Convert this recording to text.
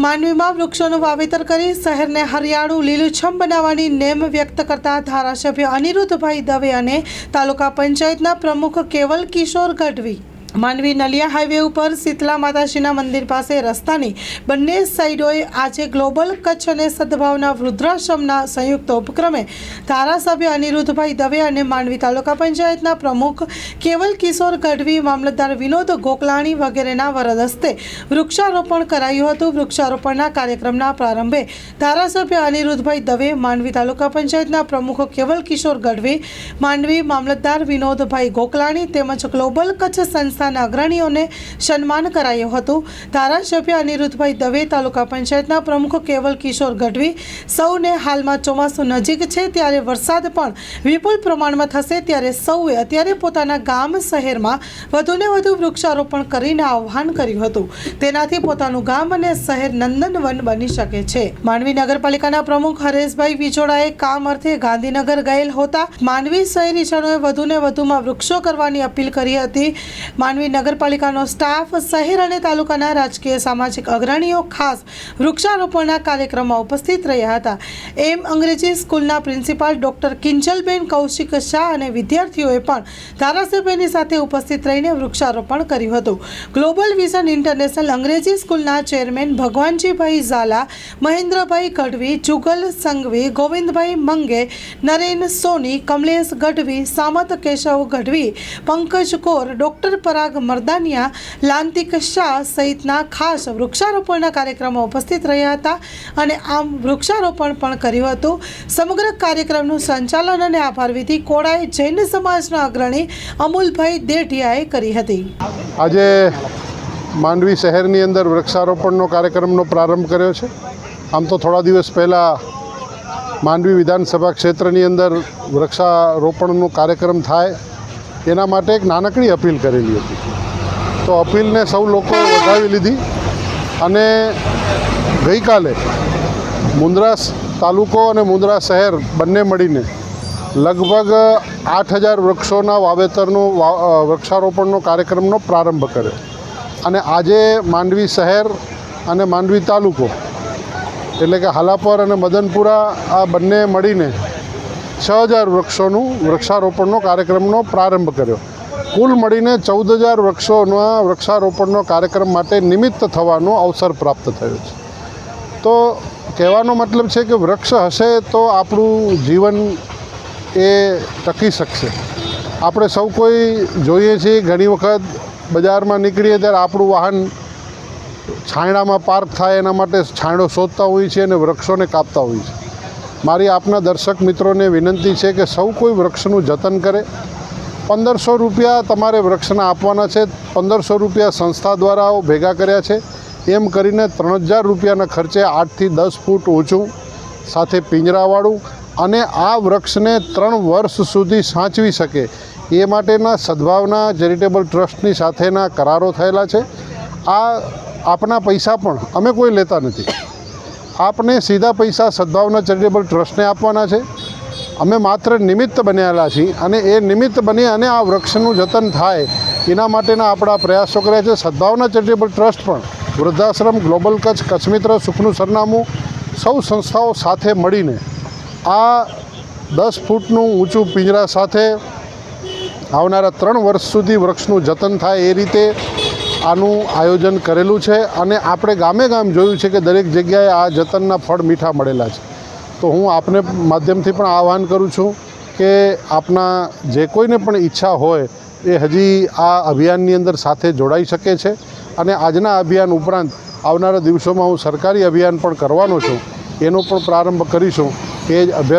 માંડવીમાં વૃક્ષોનું વાવેતર કરી શહેરને હરિયાળું લીલુંછમ બનાવવાની નેમ વ્યક્ત કરતા ધારાસભ્ય અનિરુદ્ધભાઈ દવે અને તાલુકા પંચાયતના પ્રમુખ કેવલ કિશોર ગઢવી માંડવી નલિયા હાઈવે ઉપર શીતલા માતાજીના મંદિર પાસે રસ્તાની બંને સાઈડોએ આજે ગ્લોબલ કચ્છ અને સદભાવના વૃદ્ધાશ્રમના સંયુક્ત ઉપક્રમે ધારાસભ્ય અનિરુદ્ધભાઈ દવે અને માંડવી તાલુકા પંચાયતના પ્રમુખ કેવલ કિશોર ગઢવી, મામલતદાર વિનોદ ગોકલાણી વગેરેના વરદ હસ્તે વૃક્ષારોપણ કરાયું હતું. વૃક્ષારોપણના કાર્યક્રમના પ્રારંભે ધારાસભ્ય અનિરુદ્ધભાઈ દવે માંડવી તાલુકા પંચાયતના પ્રમુખ કેવલ કિશોર ગઢવી માંડવી મામલતદાર વિનોદભાઈ ગોકલાણી તેમજ ગ્લોબલ કચ્છ સંસ્થાના અગ્રણીઓને સન્માન કરાયું હતું. ધારાસભ્ય અનિરુદ્ધભાઈ દવે તાલુકા પંચાયતના પ્રમુખ કેવલ કિશોર ગઢવી સૌને હાલમાં ચોમાસું નજીક છે, ત્યારે વરસાદ પણ વિપુલ પ્રમાણમાં થશે, ત્યારે સૌએ અત્યારે પોતાના ગામ શહેરમાં વધુને વધુ વૃક્ષારોપણ કરીને આહ્વાન કર્યું હતું. તેનાથી પોતાનું ગામ અને શહેર નંદનવન બની શકે છે. માંડવી નગરપાલિકાના પ્રમુખ હરેશભાઈ વિજોડાએ કામ અર્થે ગાંધીનગર ગયેલ હોતા માંડવી શહેરીજનોએ વધુને વધુમાં વૃક્ષો કરવાની અપીલ કરી હતી. માંડવી નગરપાલિકાનો સ્ટાફ, શહેર અને તાલુકાના રાજકીય સામાજિક અગ્રણીઓ, ખાસ વૃક્ષારોપણના કાર્યક્રમમાં ઉપસ્થિત રહ્યા હતા. એમ અંગ્રેજી સ્કૂલના પ્રિન્સિપાલ ડોક્ટર કિંજલબેન કૌશિક શાહ અને વિદ્યાર્થીઓએ પણ ધારાસભ્યની સાથે ઉપસ્થિત રહીને વૃક્ષારોપણ કર્યું હતું. ગ્લોબલ વિઝન ઇન્ટરનેશનલ અંગ્રેજી સ્કૂલના ચેરમેન ભગવાનજીભાઈ ઝાલા, મહેન્દ્રભાઈ ગઢવી, જુગલ સંઘવી, ગોવિંદભાઈ મંગે, નરેન સોની, કમલેશ ગઢવી, સામત કેશવ ગઢવી, પંકજ કોર ડોક્ટર પરાગ મરદાનિયા, લાંતિક શાહ સહિતના ખાસ વૃક્ષારોપણના કાર્યક્રમમાં ઉપસ્થિત રહ્યા હતા અને આમ વૃક્ષારોપણ પણ કર્યું હતું. સમગ્ર કાર્યક્રમનું સંચાલન અને આભારવિધિ કોળાએ જૈન સમાજના અગ્રણી અમૂલભાઈ દેઢિયાએ કરી હતી. આજે માંડવી શહેરની અંદર વૃક્ષારોપણનો કાર્યક્રમનો પ્રારંભ કર્યો છે. આમ તો થોડા દિવસ પહેલાં માંડવી વિધાનસભા ક્ષેત્રની અંદર વૃક્ષારોપણનો કાર્યક્રમ થાય. એના માટે એક નાનકડી અપીલ કરેલી હતી. તો અપીલને સૌ લોકો વધાવી લીધી અને ગઈકાલે મુન્દ્રા તાલુકો અને મુન્દ્રા શહેર બંને મળીને લગભગ આઠ હજાર વૃક્ષોના વાવેતરનો વૃક્ષારોપણનો કાર્યક્રમનો પ્રારંભ કર્યો. અને આજે માંડવી શહેર અને માંડવી તાલુકો, એટલે કે હાલાપર અને મદનપુરા આ બંને મળીને છ હજાર વૃક્ષોનું વૃક્ષારોપણનો કાર્યક્રમનો પ્રારંભ કર્યો. કુલ મળીને ચૌદ હજાર વૃક્ષોના વૃક્ષારોપણનો કાર્યક્રમ માટે નિમિત્ત થવાનો અવસર પ્રાપ્ત થયો છે. તો કહેવાનો મતલબ છે કે વૃક્ષ હશે તો આપણું જીવન એ ટકી શકશે. આપણે સૌ કોઈ જોઈએ છીએ, ઘણી વખત બજારમાં નીકળીએ ત્યારે આપણું વાહન છાંયડામાં પાર્ક થાય એના માટે છાંયડો શોધતા હોઈએ છીએ અને વૃક્ષોને કાપતા હોઈએ છીએ. મારી આપના દર્શક મિત્રોને વિનંતી છે કે સૌ કોઈ વૃક્ષનું જતન કરે. પંદરસો રૂપિયા તમારે વૃક્ષના આપવાના છે. પંદરસો રૂપિયા સંસ્થા દ્વારા ભેગા કર્યા છે. એમ કરીને ત્રણ હજાર રૂપિયાના ખર્ચે આઠથી દસ ફૂટ ઊંચું, સાથે પિંજરાવાળું અને આ વૃક્ષને ત્રણ વર્ષ સુધી સાચવી શકે. એ માટેના સદભાવના ચેરિટેબલ ટ્રસ્ટની સાથેના કરારો થયેલા છે. આ આપના પૈસા પણ અમે કોઈ લેતા નથી. આપને સીધા પૈસા સદભાવના ચેરિટેબલ ટ્રસ્ટને આપવાના છે. અમે માત્ર નિમિત્ત બનેલા છીએ અને એ નિમિત્ત બની અને આ વૃક્ષનું જતન થાય એના માટેના આપણા પ્રયાસો કર્યા છે. સદભાવના ચેરિટેબલ ટ્રસ્ટ પણ વૃદ્ધાશ્રમ, ગ્લોબલ કચ્છ, કચ્છમિત્ર સુખનું સરનામું સૌ સંસ્થાઓ સાથે મળીને આ દસ ફૂટનું ઊંચું પિંજરા સાથે આવનારા ત્રણ વર્ષ સુધી વૃક્ષનું જતન થાય એ રીતે આનું આયોજન કરેલું છે અને આપણે ગામે ગામ જોયું છે કે દરેક જગ્યાએ આ જતનના ફળ મીઠા મળેલા છે. તો હું આપને માધ્યમથી પણ આહ્વાન કરું છું કે આપના જે કોઈને પણ ઈચ્છા હોય એ હજી આ અભિયાનની અંદર સાથે જોડાઈ શકે છે અને આજના અભિયાન ઉપરાંત આવનારા દિવસોમાં હું સરકારી અભિયાન પણ કરવાનો છું. એનો પણ પ્રારંભ કરીશું એ જ અભ્યર્થના